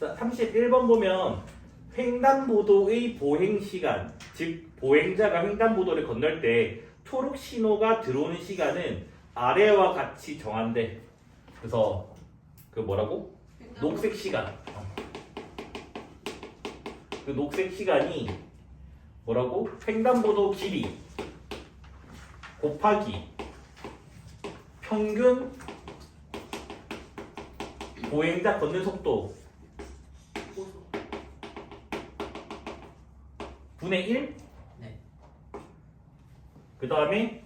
자, 31번 보면 횡단보도의 보행 시간, 즉 보행자가 횡단보도를 건널 때 초록 신호가 들어오는 시간은 아래와 같이 정한대. 그래서 그 뭐라고? 녹색 시간. 어. 그 녹색 시간이 뭐라고? 횡단보도 길이 곱하기 평균 보행자 걷는 속도 분의 1? 네. 그 다음에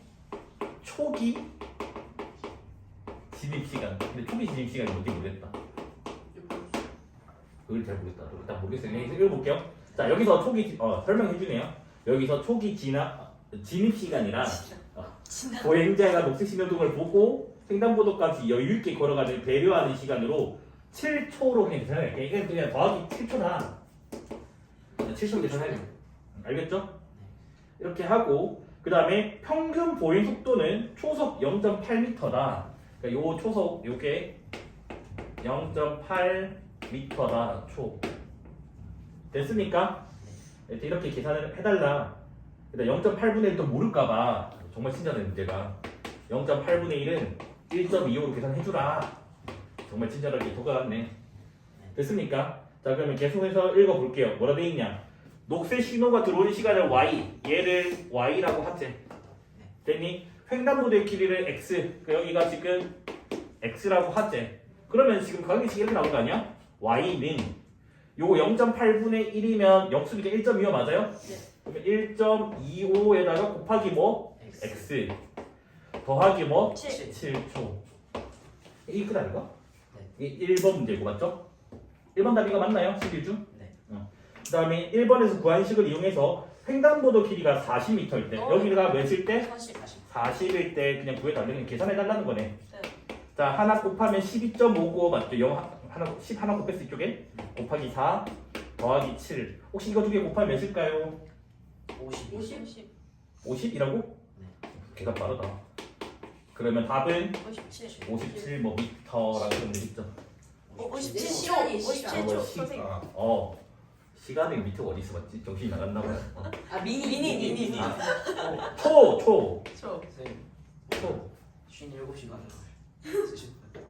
초기 진입 시간. 근데 초기 진입 시간이 뭔지 모르겠다. 그걸 잘 모르겠다. 일단 모르겠어요. 그냥 읽어볼게요. 자, 여기서 초기, 지- 어, 설명해주네요. 여기서 초기 진압, 진입 시간이라 보행자가 녹색 신호등을 보고 횡단보도까지 여유있게 걸어가는 배려하는 시간으로 7초로 그냥 계산할게. 이건 그냥 더하기 7초다. 7초 계산해야 돼. 알겠죠? 이렇게 하고 그 다음에 평균 보행 속도는 초속 0.8m다. 그러니까 요 초속 요게 0.8m다. 초. 됐습니까? 이렇게, 이렇게 계산을 해달라. 근데 0.8분의 1도 모를까봐 정말 친절한 문제가 0.8분의 1은 1.25로 계산해주라. 정말 친절하게 도가갔네. 됐습니까? 자 그러면 계속해서 읽어볼게요. 뭐라 돼 있냐? 녹색 신호가 들어오는 시간을 y, 얘를 y라고 하지. 됐니? 횡단보도의 길이를 x, 그 여기가 지금 x라고 하지. 그러면 지금 가격이 이렇게 나온 거 아니야? y는 요거 0.8분의 1이면 역수니까 1.25 맞아요? 그러면 1.25에다가 곱하기 뭐? x 더하기 뭐? 칠. 7초 이게 끝 아닌가? 네. 이게 1번 문제고 맞죠? 1번 답이가 맞나요? 11중? 네. 어. 그 다음에 1번에서 구한 식을 이용해서 횡단보도 길이가 40m일 때 어. 여기가 몇일 때? 사실 40일 때 그냥 구해달라는 계산해달라는 거네 네. 자 하나 곱하면 12.59 맞죠? 0 하나 10 하나 곱했어 이쪽에 곱하기 4 더하기 7 혹시 이거 두 개 곱하면 몇일까요? 50. 50 50이라고? 네. 계산 빠르다 그러면 답은 57 57 뭐 미터라고 하면 되겠죠 어, 57초 시간이 57초 시- 선생님 아, 어 시간의 미터가 어디 있어 맞지? 정신이 나갔나 봐요 어. 아 미니 미니, 미니, 미니. 아, 초! 초! 초 선생님, 초! 57시간 쓰실